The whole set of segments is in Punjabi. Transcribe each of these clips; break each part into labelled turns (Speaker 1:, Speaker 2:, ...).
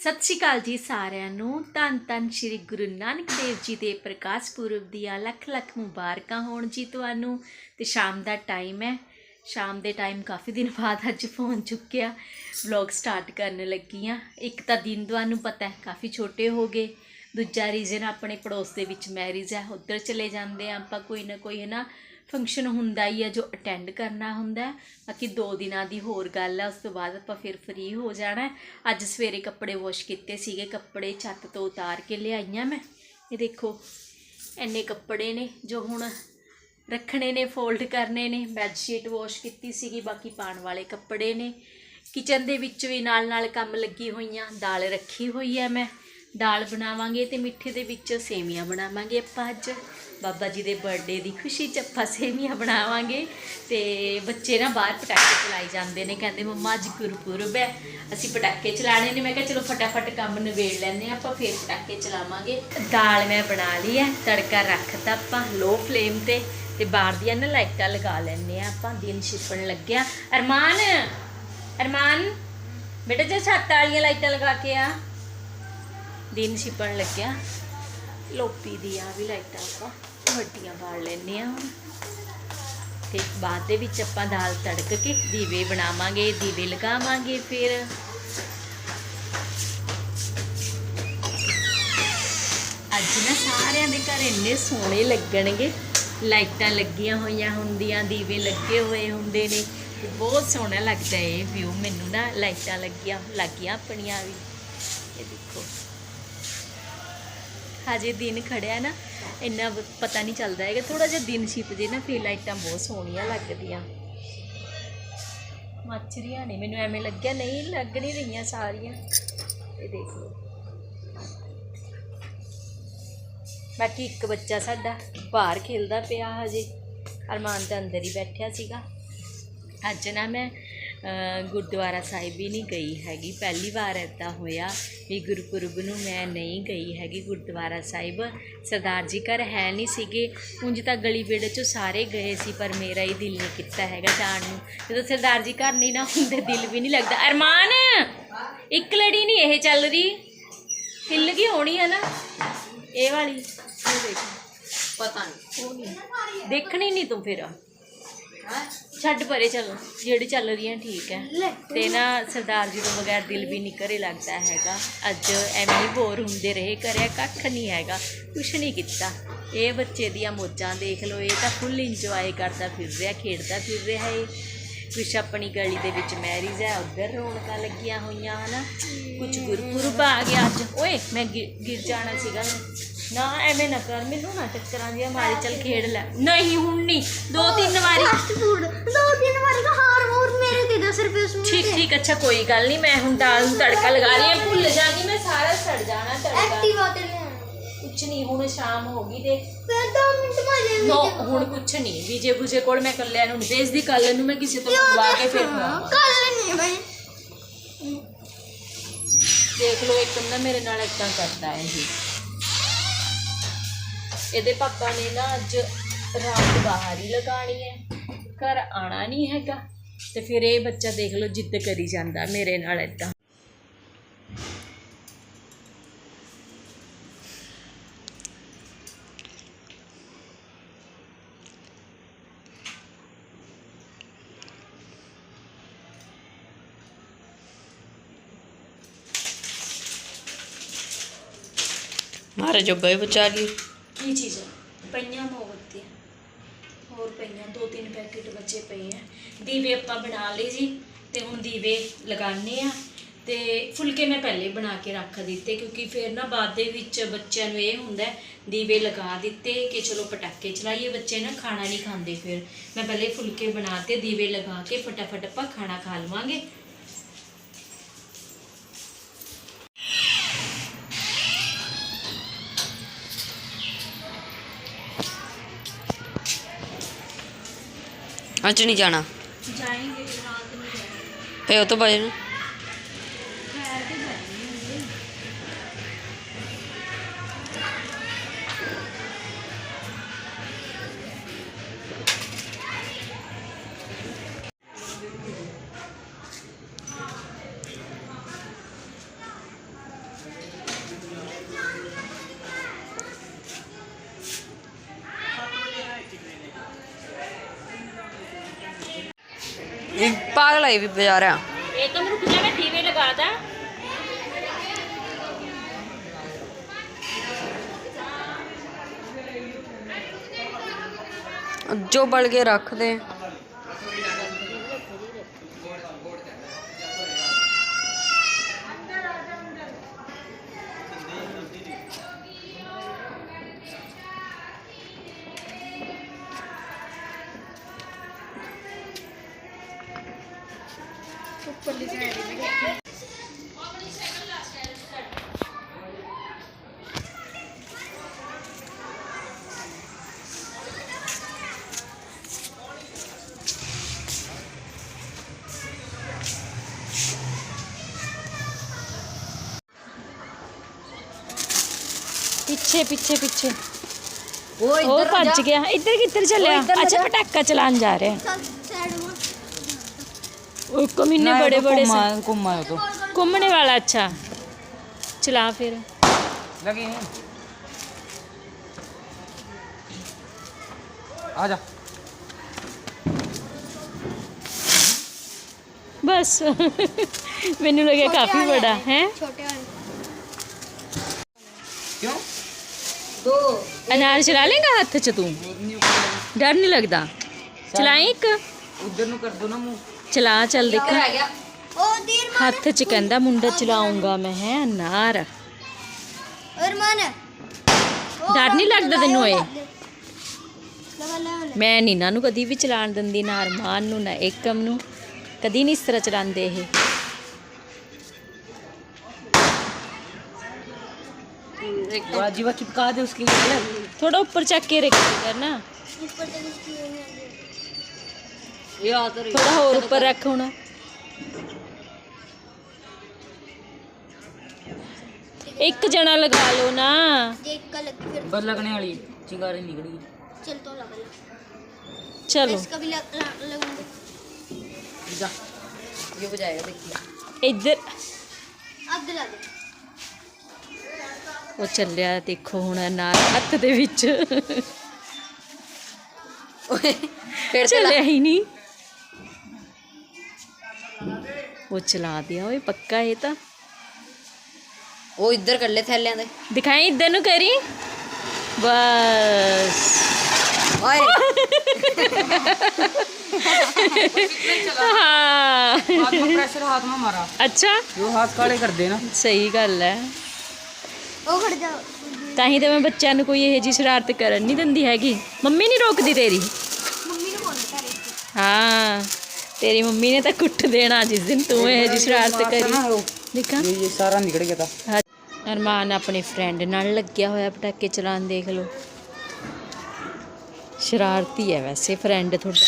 Speaker 1: ਸਤਿ ਸ਼੍ਰੀ ਅਕਾਲ ਜੀ ਸਾਰਿਆਂ ਨੂੰ। ਧੰਨ ਧੰਨ ਸ਼੍ਰੀ ਗੁਰੂ ਨਾਨਕ ਦੇਵ ਜੀ ਦੇ ਪ੍ਰਕਾਸ਼ ਪੁਰਬ ਦੀਆਂ ਲੱਖ ਲੱਖ ਮੁਬਾਰਕਾਂ ਹੋਣ ਜੀ ਤੁਹਾਨੂੰ। ਤੇ ਸ਼ਾਮ ਦਾ ਟਾਈਮ ਹੈ। ਸ਼ਾਮ ਦੇ ਟਾਈਮ ਕਾਫੀ ਦਿਨ ਬਾਅਦ ਅੱਜ ਫੋਨ ਚੁੱਕਿਆ। ਵਲੌਗ ਸਟਾਰਟ ਕਰਨ ਲੱਗੀ ਆ ਇੱਕ ਤਾਂ ਦਿਨ ਤੁਹਾਨੂੰ ਪਤਾ ਹੈ, ਕਾਫੀ ਛੋਟੇ ਹੋ ਗਏ। ਦੂਜਾ ਰੀਜ਼ਨ ਆਪਣੇ ਪੜੋਸ ਦੇ ਵਿੱਚ ਮੈਰਿਜ ਹੈ, ਉੱਧਰ ਚਲੇ ਜਾਂਦੇ ਆ ਆਪਾਂ ਕੋਈ ਨਾ ਕੋਈ, ਹੈ ਨਾ? ਫੰਕਸ਼ਨ ਹੁੰਦਾ ਹੀ ਆ ਜੋ ਅਟੈਂਡ ਕਰਨਾ ਹੁੰਦਾ ਬਾਕੀ 2 ਦਿਨਾਂ ਦੀ ਹੋਰ ਗੱਲ ਆ, ਉਸ ਤੋਂ ਬਾਅਦ ਆਪਾਂ ਫਿਰ ਫ੍ਰੀ ਹੋ ਜਾਣਾ ਅੱਜ ਸਵੇਰੇ ਕੱਪੜੇ ਵਾਸ਼ ਕੀਤੇ ਸੀਗੇ, ਕੱਪੜੇ ਛੱਤ ਤੋਂ ਉਤਾਰ ਕੇ ਲਿਆਈਆਂ ਮੈਂ। ਇਹ ਦੇਖੋ, ਇੰਨੇ ਕੱਪੜੇ ਨੇ ਜੋ ਹੁਣ ਰੱਖਣੇ ਨੇ ਫੋਲਡ ਕਰਨੇ ਨੇ। ਬੈੱਡ ਸ਼ੀਟ ਵਾਸ਼ ਕੀਤੀ ਸੀਗੀ, ਬਾਕੀ ਪਾਣ ਵਾਲੇ ਕੱਪੜੇ ਨੇ। ਕਿਚਨ ਦੇ ਵਿੱਚ ਵੀ ਨਾਲ ਨਾਲ ਕੰਮ ਲੱਗੀ ਹੋਈਆਂ, ਦਾਲ ਰੱਖੀ ਹੋਈ ਹੈ ਮੈਂ। ਦਾਲ ਬਣਾਵਾਂਗੇ ਤੇ ਮਿੱਠੇ ਦੇ ਵਿੱਚ ਸੇਮੀਆਂ ਬਣਾਵਾਂਗੇ ਆਪਾਂ ਅੱਜ। ਬਾਬਾ ਜੀ ਦੇ ਬਰਥਡੇ ਦੀ ਖੁਸ਼ੀ ਚ ਆਪਾਂ ਸੇਮੀਆਂ ਬਣਾਵਾਂਗੇ ਤੇ ਬੱਚੇ ਨਾ ਬਾਹਰ ਪਟਾਕੇ ਚਲਾਈ ਜਾਂਦੇ ਨੇ, ਕਹਿੰਦੇ ਮੰਮਾ ਅੱਜ ਗੁਰਪੁਰਬ ਹੈ, ਅਸੀਂ ਪਟਾਕੇ ਚਲਾਣੇ ਨੇ। ਮੈਂ ਕਿਹਾ ਚਲੋ ਫਟਾਫਟ ਕੰਮ ਨਿਬੇੜ ਲੈਂਦੇ ਹਾਂ, ਆਪਾਂ ਫੇਰ ਪਟਾਕੇ ਚਲਾਵਾਂਗੇ। ਦਾਲ ਮੈਂ ਬਣਾ ਲਈ ਹੈ, ਤੜਕਾ ਰੱਖਤਾ ਆਪਾਂ ਲੋ ਫਲੇਮ ਤੇ ਤੇ ਬਾਹਰ ਦੀਆਂ ਨਾ ਲਾਈਟਾਂ ਲਗਾ ਲੈਂਦੇ ਆ ਆਪਾਂ ਦਿਨ ਛਿਪਣ ਲੱਗਿਆ। ਅਰਮਾਨ ਅਰਮਾਨ, ਬੇਟਾ ਜੇ ਛੱਤ ਵਾਲੀਆਂ ਲਾਈਟਾਂ ਲਗਾ ਕੇ ਆ। ਦਿਨ ਛਿਪਣ ਲੱਗਿਆ। ਲੋਪੀ ਦੀਆਂ ਵੀ ਲਾਈਟਾਂ ਆਪਾਂ ਵੱਡੀਆਂ ਬਾਲ ਲੈਂਦੇ ਆ ਹੁਣ। ਤੇ ਬਾਅਦ ਦੇ ਵਿੱਚ ਆਪਾਂ ਦਾਲ ਤੜਕ ਕੇ ਦੀਵੇ ਬਣਾਵਾਂਗੇ, ਦੀਵੇ ਲਗਾਵਾਂਗੇ ਫਿਰ। ਅੱਜ ਨਾ ਸਾਰਿਆਂ ਦੇ ਘਰ ਇੰਨੇ ਸੋਹਣੇ ਲੱਗਣਗੇ। ਲਾਈਟਾਂ ਲੱਗੀਆਂ ਹੋਈਆਂ ਹੁੰਦੀਆਂ, ਦੀਵੇ ਲੱਗੇ ਹੋਏ ਹੁੰਦੇ ਨੇ। ਬਹੁਤ ਸੋਹਣਾ ਲੱਗਦਾ ਇਹ ਵਿਊ ਮੈਨੂੰ ਨਾ ਲਾਈਟਾਂ ਲੱਗੀਆਂ ਲੱਗੀਆਂ ਆਪਣੀਆਂ ਵੀ। ਇਹ ਦੇਖੋ। ਹਜੇ ਦਿਨ ਖੜਿਆ ਨਾ, ਇੰਨਾ ਪਤਾ ਨਹੀਂ ਚੱਲਦਾ ਹੈਗਾ। ਥੋੜਾ ਜਿਹਾ ਦਿਨ ਛਿਪ ਜੇ ਨਾ, ਫੇਰ ਲਾਈਟਾਂ ਬਹੁਤ ਸੋਹਣੀਆਂ ਲੱਗਦੀਆਂ। ਮੱਛਰੀਆਂ ਨੇ। ਮੈਨੂੰ ਐਵੇਂ ਲੱਗਿਆ ਨਹੀਂ, ਲੱਗ ਨਹੀਂ ਰਹੀਆਂ ਸਾਰੀਆਂ। ਇਹ ਦੇਖ ਲਓ। ਬਾਕੀ ਇੱਕ ਬੱਚਾ ਸਾਡਾ ਬਾਹਰ ਖੇਲਦਾ ਪਿਆ ਹਜੇ। ਅਰਮਾਨ ਤਾਂ ਅੰਦਰ ਹੀ ਬੈਠਿਆ ਸੀਗਾ। ਅੱਜ ਨਾ ਮੈਂ ਗੁਰਦੁਆਰਾ ਸਾਹਿਬ ਵੀ ਨਹੀਂ ਗਈ ਹੈਗੀ। ਪਹਿਲੀ ਵਾਰ ਇੱਦਾਂ ਹੋਇਆ ਵੀ ਗੁਰਪੁਰਬ ਨੂੰ ਮੈਂ ਨਹੀਂ ਗਈ ਹੈਗੀ ਗੁਰਦੁਆਰਾ ਸਾਹਿਬ। ਸਰਦਾਰ ਜੀ ਘਰ ਹੈ ਨਹੀਂ ਸੀਗੇ। ਉਂਝ ਤਾਂ ਗਲੀ ਵਿਹੜੇ 'ਚੋਂ ਸਾਰੇ ਗਏ ਸੀ, ਪਰ ਮੇਰਾ ਹੀ ਦਿਲ ਨਹੀਂ ਕੀਤਾ ਹੈਗਾ ਜਾਣ ਨੂੰ। ਜਦੋਂ ਸਰਦਾਰ ਜੀ ਘਰ ਨਹੀਂ ਨਾ ਹੁੰਦੇ, ਦਿਲ ਵੀ ਨਹੀਂ ਲੱਗਦਾ। ਅਰਮਾਨ! ਇੱਕ ਲੜੀ ਨਹੀਂ ਇਹ ਚੱਲ ਰਹੀ ਹਿੱਲ ਗਈ ਹੋਣੀ ਹੈ ਨਾ। ਇਹ ਵਾਲੀ। ਇਹ ਦੇਖ।
Speaker 2: ਪਤਾ ਨਹੀਂ
Speaker 1: ਨਹੀਂ। ਦੇਖਣੀ ਨਹੀਂ ਤੂੰ ਫਿਰ। ਛੱਡ ਪਰੇ ਚੱਲ ਜਿਹੜੀ ਚੱਲ ਰਹੀ ਹੈ ਠੀਕ ਹੈ। ਤੇ ਨਾ ਸਰਦਾਰ ਜੀ ਤੋਂ ਬਗੈਰ ਦਿਲ ਵੀ ਨਹੀਂ ਘਰੇ ਲੱਗਦਾ ਹੈਗਾ। ਅੱਜ ਐਵੇਂ ਬੋਰ ਹੁੰਦੇ ਰਹੇ ਕਰਿਆ ਕੱਖ ਨਹੀਂ ਹੈਗਾ ਕੁਛ ਨਹੀਂ ਕੀਤਾ। ਇਹ ਬੱਚੇ ਦੀਆਂ ਮੋਜਾਂ ਦੇਖ ਲਓ ਇਹ ਤਾਂ ਫੁੱਲ ਇੰਜੋਏ ਕਰਦਾ ਫਿਰ ਰਿਹਾ ਖੇਡਦਾ ਫਿਰ ਰਿਹਾ ਹੈ ਕੁਛ ਆਪਣੀ ਗਲੀ ਦੇ ਵਿੱਚ ਮੈਰਿਜ ਹੈ ਉੱਧਰ ਰੌਣਕਾਂ ਲੱਗੀਆਂ ਹੋਈਆਂ ਹਨਾ। ਕੁਛ ਗੁਰਪੁਰਬ ਆ ਗਿਆ ਅੱਜ। ਓਏ ਮੈਂ ਗਿਰ ਜਾਣਾ ਸੀਗਾ। ਨਾ ਐਵੇਂ ਨਾ ਕਰ ਮੈਨੂੰ ਨਾ ਟੱਕਰਾਂ ਦੀਆਂ ਮਾਰੀ ਚੱਲ ਖੇਡ ਲੈ। ਨਹੀਂ ਹੁਣ ਨਹੀਂ ਦੋ ਤਿੰਨ ਵਾਰੀ।
Speaker 2: ਫਾਸਟ ਫੂਡ ਦੋ ਤਿੰਨ ਵਾਰ ਦਾ ਹਾਰ ਹੋਰ ਮੇਰੇ ਦੇ 10 ਰੁਪਏ ਉਸमें
Speaker 1: ਠੀਕ ਠੀਕ ਅੱਛਾ ਕੋਈ ਗੱਲ ਨਹੀਂ ਮੈਂ ਹੁਣ ਦਾਲ ਨੂੰ ਤੜਕਾ ਲਗਾ ਰਹੀ ਹਾਂ ਭੁੱਲ ਜਾਗੀ ਮੈਂ ਸਾਰਾ ਸੜ ਜਾਣਾ ਤੜਕਾ।
Speaker 2: ਐਕਟਿਵਾ ਤੇ ਲੈ।
Speaker 1: ਕੁਛ ਨਹੀਂ ਹੁਣ ਸ਼ਾਮ ਹੋ ਗਈ ਤੇ
Speaker 2: ਫਿਰ 2 ਮਿੰਟ ਮਾਜੇ
Speaker 1: ਨੋ ਹੁਣ ਕੁਛ ਨਹੀਂ ਵਿਜੇ ਬੁਜੇ ਕੋਲ ਮੈਂ ਕੱਲਿਆਂ ਨੂੰ ਨਹੀਂ ਭੇਜਦੀ ਕੱਲ ਨੂੰ ਮੈਂ ਕਿਸੇ ਤੋਂ ਮੰਗਵਾ ਕੇ ਫਿਰ ਖਵਾਵਾਂ
Speaker 2: ਕੱਲ ਨਹੀਂ ਬਈ।
Speaker 1: ਦੇਖ ਲਓ ਇੱਕ ਨਾ ਮੇਰੇ ਨਾਲ ਇਦਾਂ ਕਰਦਾ ਹੈ ਇਹ। ਇਹਦੇ ਪਾਪਾ ਨੇ ਨਾ ਅੱਜ ਰਾਤ ਬਾਹਰ ਹੀ ਲਗਾਣੀ ਹੈ। ਘਰ ਆਣਾ ਨਹੀਂ ਹੈਗਾ। ਤੇ ਫਿਰ ਇਹ ਬੱਚਾ ਦੇਖ ਲਓ ਜਿੱਦ ਕਰੀ ਜਾਂਦਾ ਮੇਰੇ ਨਾਲ ਇਦਾਂ
Speaker 3: ਮਾਰੇ ਜੋ ਗਏ ਵਿਚਾਰੀ
Speaker 1: ਕੀ ਚੀਜ਼ ਹੈ। ਪਈਆਂ ਮੋਮਬੱਤੀਆਂ ਹੋਰ ਪਈਆਂ, ਦੋ ਤਿੰਨ ਪੈਕੇਟ ਬੱਚੇ ਪਏ ਆ। ਦੀਵੇ ਆਪਾਂ ਬਣਾ ਲਏ ਜੀ, ਤੇ ਹੁਣ ਦੀਵੇ ਲਗਾਣੇ ਆ। ਤੇ ਫੁਲਕੇ ਮੈਂ ਪਹਿਲੇ ਬਣਾ ਕੇ ਰੱਖ ਦਿੱਤੇ, ਕਿਉਂਕਿ ਫਿਰ ਨਾ ਬਾਅਦ ਦੇ ਵਿੱਚ ਬੱਚਿਆਂ ਨੂੰ ਇਹ ਹੁੰਦਾ ਦੀਵੇ ਲਗਾ ਦਿੱਤੇ ਕਿ ਚਲੋ ਪਟਾਕੇ ਚਲਾਈਏ, ਬੱਚੇ ਨਾ ਖਾਣਾ ਨਹੀਂ ਖਾਂਦੇ ਫਿਰ। ਮੈਂ ਪਹਿਲੇ ਫੁਲਕੇ ਬਣਾ ਤੇ ਦੀਵੇ ਲਗਾ ਕੇ ਫਟਾਫਟ ਆਪਾਂ ਖਾਣਾ ਖਾ ਲਵਾਂਗੇ।
Speaker 3: ਅੱਜ ਨਹੀਂ ਜਾਣਾ।
Speaker 1: ਜਾਏਂਗੇ ਰਾਤ ਨੂੰ ਜਾਏਂਗੇ।
Speaker 3: ਫੇ ਉਹ ਤੋਂ ਬਾਅਦ ਇਹ ਪਾਗਲ ਹੈ ਵੀ
Speaker 1: ਏਕਮ ਰੁਕ ਜਾ ਮੈਂ ਦੀਵੇ ਲਗਾਦਾ
Speaker 3: ਜੋ ਬਲ ਕੇ ਰੱਖ ਦੇ।
Speaker 1: ਪਿੱਛੇ ਪਿੱਛੇ पीछे पीछे पीछे। वो ओ भज गया। इधर किधर चले अच्छा
Speaker 2: पटाखा चलान जा
Speaker 1: रहे हैं। कमीने बड़े तो
Speaker 4: बड़े तो।
Speaker 1: घूमने वाला अच्छा। चला फिर।
Speaker 4: लगी नहीं। आजा बस।
Speaker 1: मैनू लगे काफ़ी बड़ा है? छोटे वाले। क्यों?
Speaker 2: ਛੋਟੇ ਵਾਲੇ
Speaker 4: क्यों
Speaker 1: ਅਨਾਰ ਚਲਾ ਲੇਗਾ ਹੱਥ 'ਚ ਤੂੰ ਡਰ ਨਹੀਂ ਲੱਗਦਾ ਚਲਾਈ ਇੱਕ
Speaker 4: उधर नु कर दो ना मुंह
Speaker 1: ਚਲਾ ਚੱਲ ਦੇਖ
Speaker 2: ਉਹ ਦੀਰ
Speaker 1: ਹੱਥ 'ਚ ਕਹਿੰਦਾ ਮੁੰਡਾ ਚਲਾਉਂਗਾ ਮੈਂ ਹੈ ਅਨਾਰ
Speaker 2: ਅਰਮਾਨ
Speaker 1: ਡਰ ਨਹੀਂ ਲੱਗਦਾ ਤੈਨੂੰ ਇਹ
Speaker 2: ਲਗਾ ਲੈ
Speaker 1: ਮੈਂ ਨੀ ਇਹਨਾਂ ਨੂੰ ਕਦੀ ਵੀ ਚਲਾਣ ਦਿੰਦੀ ਨਾ ਅਰਮਾਨ ਨੂੰ ਨਾ ਏਕਮ ਨੂੰ ਕਦੀ ਨਹੀਂ ਇਸ ਤਰ੍ਹਾਂ ਚਲਾਉਂਦੇ ਇਹ
Speaker 4: वाजीवा चिपका दे उसके लिए
Speaker 1: थोड़ा ऊपर चेक के रख करना थोड़ा और ऊपर रख
Speaker 2: हूँ एक जना लगा लो
Speaker 4: ना। पर लगने वाली चिंगारी निकल।
Speaker 2: गई चल तो लगा
Speaker 1: चलो।
Speaker 2: इसका भी लग, लग,
Speaker 4: ये बजाएगा देखिए।
Speaker 1: इधर।
Speaker 2: अब दिला दे।
Speaker 1: ਉਹ ਚੱਲਿਆ ਦੇਖੋ ਹੁਣ ਅਨਾਰ ਹੱਥ ਦੇ ਵਿੱਚ
Speaker 3: ਫਿਰ
Speaker 1: ਚੱਲਿਆ ਹੀ ਨਹੀਂ ਉਹ ਚਲਾ ਦਿਆ ਓਏ ਪੱਕਾ ਇਹ ਤਾਂ
Speaker 3: ਉਹ ਇੱਧਰ ਕਰ ਲੈ ਥੈਲਿਆਂ ਦੇ
Speaker 1: ਦਿਖਾਈ ਇੱਧਰ ਨੂੰ ਕਰੀ ਬਸ
Speaker 3: ਓਏ
Speaker 1: ਹਾਂ
Speaker 4: हाथ में प्रेशर हाथ में मारा
Speaker 1: ਅੱਛਾ
Speaker 4: जो हाथ काले कर देना
Speaker 1: ਸਹੀ ਗੱਲ ਹੈ ਤਾਂ ਹੀ ਤਾਂ ਮੈਂ ਬੱਚਿਆਂ ਨੂੰ ਕੋਈ ਇਹ ਜੀ ਸ਼ਰਾਰਤ ਕਰਨ ਨਹੀਂ ਦਿੰਦੀ ਹੈਗੀ। ਮੰਮੀ ਨਹੀਂ ਰੋਕਦੀ ਤੇਰੀ? ਹਾਂ ਤੇਰੀ ਮੰਮੀ ਨੇ ਤਾਂ ਕੁੱਟ ਦੇਣਾ ਜਿਸ ਦਿਨ ਤੂੰ ਇਹ ਜੀ ਸ਼ਰਾਰਤ ਕਰੀ। ਦੇਖਾਂ।
Speaker 4: ਇਹ ਸਾਰਾ ਨਿਕਲ ਗਿਆ ਤਾਂ।
Speaker 1: ਅਰਮਾਨ ਆਪਣੇ ਫਰੈਂਡ ਨਾਲ ਲੱਗਿਆ ਹੋਇਆ ਪਟਾਕੇ ਚਲਾਉਣ ਦੇਖ ਲਓ। ਸ਼ਰਾਰਤੀ ਹੈ ਵੈਸੇ ਫਰੈਂਡ ਤੁਹਾਡਾ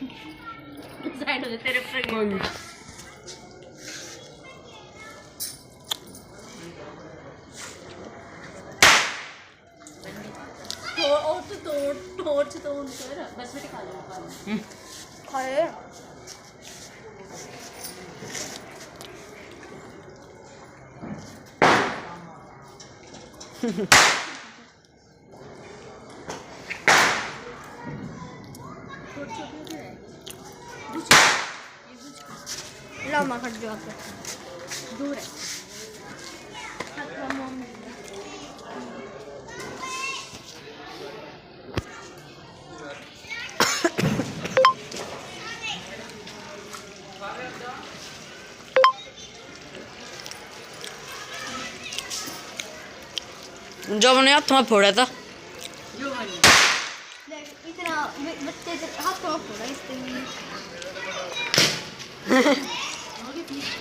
Speaker 1: ਸਾਈਡ ਹੋ ਜਾ ਤੇਰੇ ਫਰੈਂਡ ਉਹ ਤੋਂ ਤੋੜ ਤੋੜ ਚ ਤੋੜ ਕਰ ਬਸ ਬੇਟੇ ਖਾ ਲੈ
Speaker 2: ama hadi gioco. Dure. Facciamo un
Speaker 3: जब उन्हें हाथ में फोड़ा था
Speaker 2: इतना बच्चे हाथ में फोड़ा
Speaker 3: इसलिए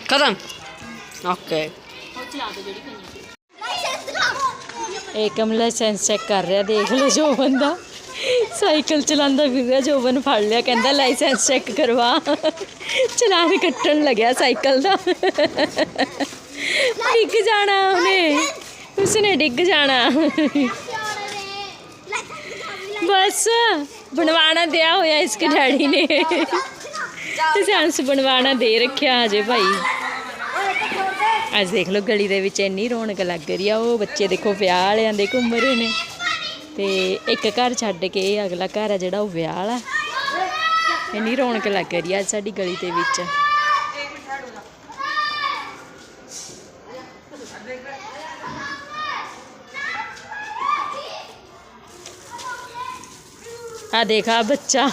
Speaker 2: ਖਤਮ। ਓਕੇ
Speaker 1: ਏਕਮ ਲਾਇਸੈਂਸ ਚੈੱਕ ਕਰ ਰਿਹਾ ਦੇਖ ਲਓ ਜੋਬਨ ਦਾ ਸਾਈਕਲ ਚਲਾਉਂਦਾ ਫਿਰ ਰਿਹਾ ਜੋਬਨ ਫੜ ਲਿਆ ਕਹਿੰਦਾ ਲਾਇਸੈਂਸ ਚੈੱਕ ਕਰਵਾ। ਚਲਾਨ ਕੱਟਣ ਲੱਗਿਆ ਸਾਈਕਲ ਦਾ। ਡਿੱਗ ਜਾਣਾ ਉਹਨੇ। ਉਸਨੇ ਡਿੱਗ ਜਾਣਾ। ਬਸ ਬਣਵਾਣਾ ਦਿਆ ਹੋਇਆ ਇਸਕੇ ਡੈਡੀ ਨੇ। ਲਾਇਸੈਂਸ ਬਣਵਾਣਾ ਦੇ ਰੱਖਿਆ ਹਜੇ ਭਾਈ। ਅੱਜ ਦੇਖ ਲਓ ਗਲੀ ਦੇ ਵਿੱਚ ਇੰਨੀ ਰੌਣਕ ਲੱਗ ਰਹੀ ਆ, ਉਹ ਬੱਚੇ ਦੇਖੋ ਵਿਆਹ ਵਾਲਿਆਂ ਦੇ ਘੁੰਮ ਰਹੇ ਨੇ। ਤੇ ਇੱਕ ਘਰ ਛੱਡ ਕੇ ਇਹ ਅਗਲਾ ਘਰ ਆ ਜਿਹੜਾ ਉਹ ਵਿਆਹ ਵਾਲਾ। ਇੰਨੀ ਰੌਣਕ ਲੱਗ ਰਹੀ ਆ ਅੱਜ ਸਾਡੀ ਗਲੀ ਦੇ ਵਿੱਚ। ਆ ਦੇਖਾ ਬੱਚਾ।